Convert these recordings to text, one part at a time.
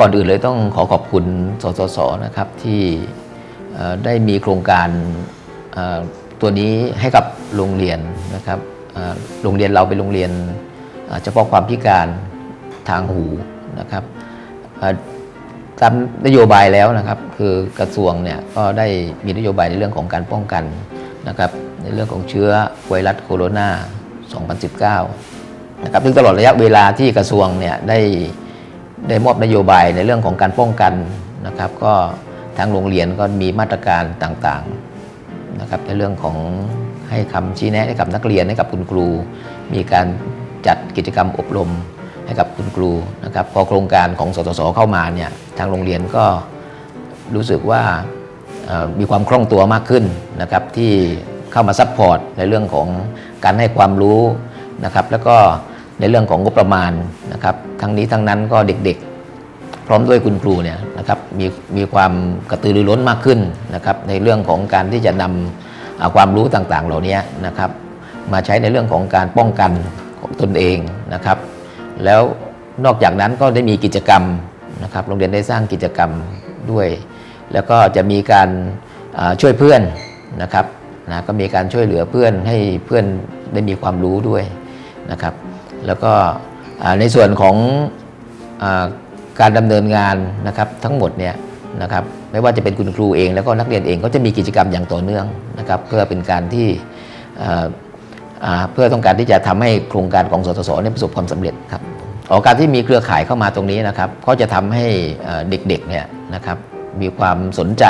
ก่อนอื่นเลยต้องขอขอบคุณสสสนะครับที่ได้มีโครงการตัวนี้ให้กับโรงเรียนนะครับโรงเรียนเราเป็นโรงเรียนเฉพาะความพิการทางหูนะครับตามนโยบายแล้วนะครับ คือกระทรวงเนี่ยก็ได้มีนโยบายในเรื่องของการป้องกันนะครับในเรื่องของเชื้อไวรัสโคโรนา 2019 นะครับซึ่งตลอดระยะเวลาที่กระทรวงเนี่ยได้ ได้มอบนโยบายในเรื่องของการป้องกันนะครับ ก็ทางโรงเรียนก็มีมาตรการต่างๆนะครับ ในเรื่องของให้คำชี้แนะให้กับนักเรียนให้กับคุณครู มีการจัดกิจกรรมอบรมให้กับคุณครูนะครับ พอโครงการของสสสเข้ามาเนี่ยทางโรงเรียนก็รู้สึกว่ามีความคล่องตัวมากขึ้นนะครับที่เข้ามาซัพพอร์ตในเรื่องของการให้ความรู้นะครับ แล้วก็ ในเรื่องของงบประมาณนะครับ ทั้งนี้ทั้งนั้นก็เด็กๆ พร้อมด้วยคุณครูเนี่ยนะครับมีมีความกระตือรือร้นมากขึ้นนะครับ ในเรื่องของการที่จะนำความรู้ต่างๆ เหล่านี้นะครับ มาใช้ในเรื่องของการป้องกันของตนเองนะครับ แล้วนอกจากนั้นก็ได้มีกิจกรรมนะครับโรงเรียนได้สร้างกิจกรรมด้วย แล้วก็จะมีการช่วยเพื่อนนะครับนะก็มีการช่วยเหลือเพื่อนให้เพื่อนได้มีความรู้ด้วยนะครับ แล้วก็ในส่วนของอการดำเนินงานนะครับทั้งหมดเนี่ยนะครับไม่ว่าจะเป็นคุณครูเองแล้วก็นักเรียนเองก็จะมีกิจกรรมอย่างต่อเนื่องนะครับเพื่อเป็นการที่เพื่อต้องการที่จะทำให้โครงการของสสสเนี่ยประสบความสำเร็จครับออกการที่มีเครือข่ายเข้ามาตรงนี้นะครับก็จะทำให้เด็กๆเนี่ยนะครับมีความสนใจ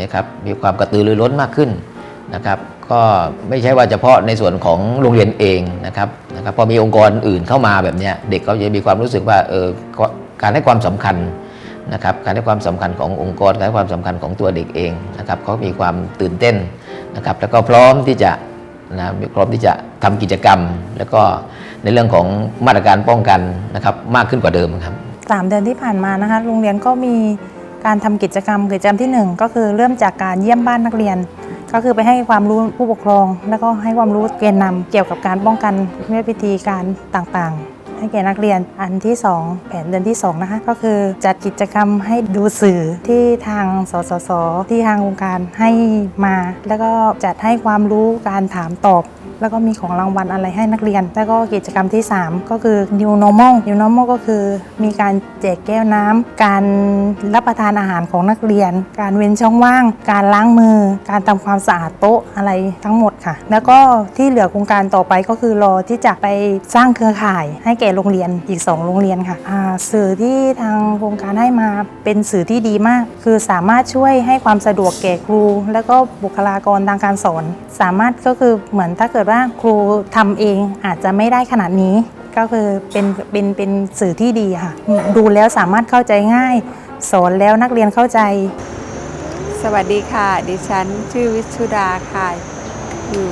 นะครับมีความกระตือรือร้นมากขึ้นนะครับ ก็ไม่ใช่ว่าเฉพาะในส่วนของโรงเรียนเองนะครับนะครับพอมีองค์กรอื่นเข้ามาแบบนี้เด็กเขาจะมีความรู้สึกว่าเออการให้ความสำคัญนะครับการให้ความสำคัญขององค์กรการให้ความสำคัญของตัวเด็กเองนะครับเขามีความตื่นเต้นนะครับแล้วก็พร้อมที่จะนะพร้อมที่จะทำกิจกรรม แล้วก็ในเรื่องของมาตรการป้องกันนะครับมากขึ้นกว่าเดิมครับสามเดือนที่ผ่านมานะคะโรงเรียนก็มีการทำกิจกรรมกิจกรรมที่หนึ่งก็คือเริ่มจากการเยี่ยมบ้านนักเรียน ก็คือไปให้ความรู้ผู้ปกครอง แล้วก็ให้ความรู้เกณฑ์นำเกี่ยวกับการป้องกันด้วยวิธีการต่างๆ ให้แก่นักเรียนอันที่ 2 แผนเดือนที่2นะคะก็คือจัดกิจกรรมให้ดูสื่อที่ทางสสสที่ทางองค์การให้มา แล้วก็จัดให้ความรู้การถามตอบ แล้วก็มีของรางวัลอะไรให้นักเรียน แล้วก็กิจกรรมที่ 3 ก็คือ new normal new normal ก็คือ มีการแจกแก้วน้ำการรับประทานอาหารของนักเรียน การเว้นช่องว่าง การล้างมือ การทำความสะอาดโต๊ะอะไรทั้งหมดค่ะ แล้วก็ที่เหลือโครงการต่อไปก็คือรอที่จะไปสร้างเครือข่ายให้แก่โรงเรียนอีก 2 โรงเรียนค่ะอ่าสื่อที่ทางโครงการให้มาเป็นสื่อที่ดีมาก คือสามารถช่วยให้ความสะดวกแก่ครู แล้วก็บุคลากรทางการสอน สามารถก็คือเหมือนถ้าเกิดว่าครูทำเองอาจจะไม่ได้ขนาดนี้ ก็คือเป็นเป็นเป็นสื่อที่ดีค่ะ ดูแล้วสามารถเข้าใจง่าย สอนแล้วนักเรียนเข้าใจ สวัสดีค่ะ ดิฉันชื่อวิชุดาค่ะ อยู่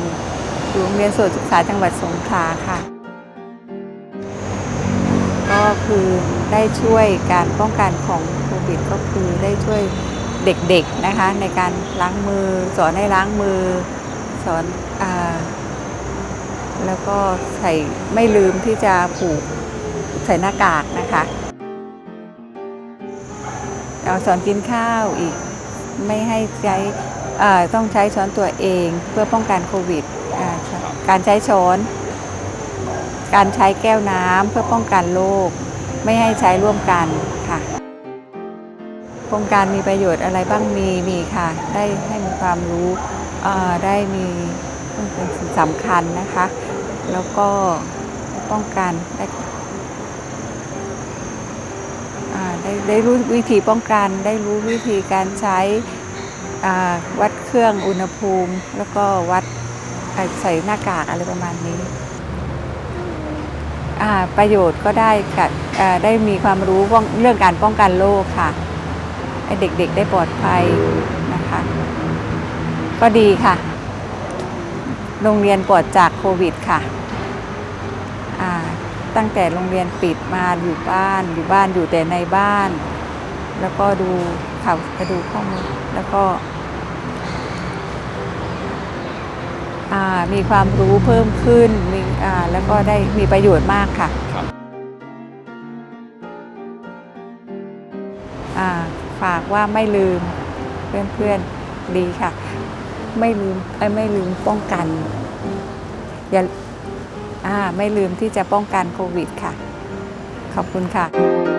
อยู่โรงเรียนสวนศึกษาจังหวัดสงขลาค่ะ ก็คือได้ช่วยการป้องกันของโควิดก็คือได้ช่วยเด็กๆนะคะในการล้างมือ สอนให้ล้างมือ สอนอ แล้วก็ใส่ไม่ลืมที่จะผูกใส่หน้ากากนะคะเอาสอนกินข้าวอีกไม่ให้ใช้ต้องใช้ช้อนตัวเองเพื่อป้องกันโควิด การใช้ช้อน การใช้แก้วน้ำเพื่อป้องกันโรคไม่ให้ใช้ร่วมกันค่ะโครงการมีประโยชน์อะไรบ้างมีมีค่ะ ได้ให้มีความรู้ได้มี เป็นสิ่งสำคัญนะคะ แล้วก็ป้องกันได้ได้ได้รู้วิธีป้องกันได้รู้วิธีการใช้วัดเครื่องอุณหภูมิ แล้วก็วัดใส่หน้ากากอะไรประมาณนี้ ประโยชน์ก็ได้กับได้มีความรู้เรื่องการป้องกันโรคค่ะให้เด็กๆได้ปลอดภัยนะคะ ก็ดีค่ะ โรงเรียนปลอดจากโควิดค่ะอ่าตั้งแต่โรงเรียนปิดมาอยู่บ้านอยู่บ้านอยู่แต่ในบ้าน แล้วก็ดูข่าวไปดูข้อมูลแล้วก็อ่ามีความรู้เพิ่มขึ้นมีอ่าแล้วก็ได้มีประโยชน์มากค่ะอ่าฝากว่าไม่ลืมเพื่อนๆดีค่ะ ไม่ลืมไม่ลืมป้องกันอย่าอ่าไม่ลืมที่จะป้องกันโควิดค่ะ ขอบคุณค่ะ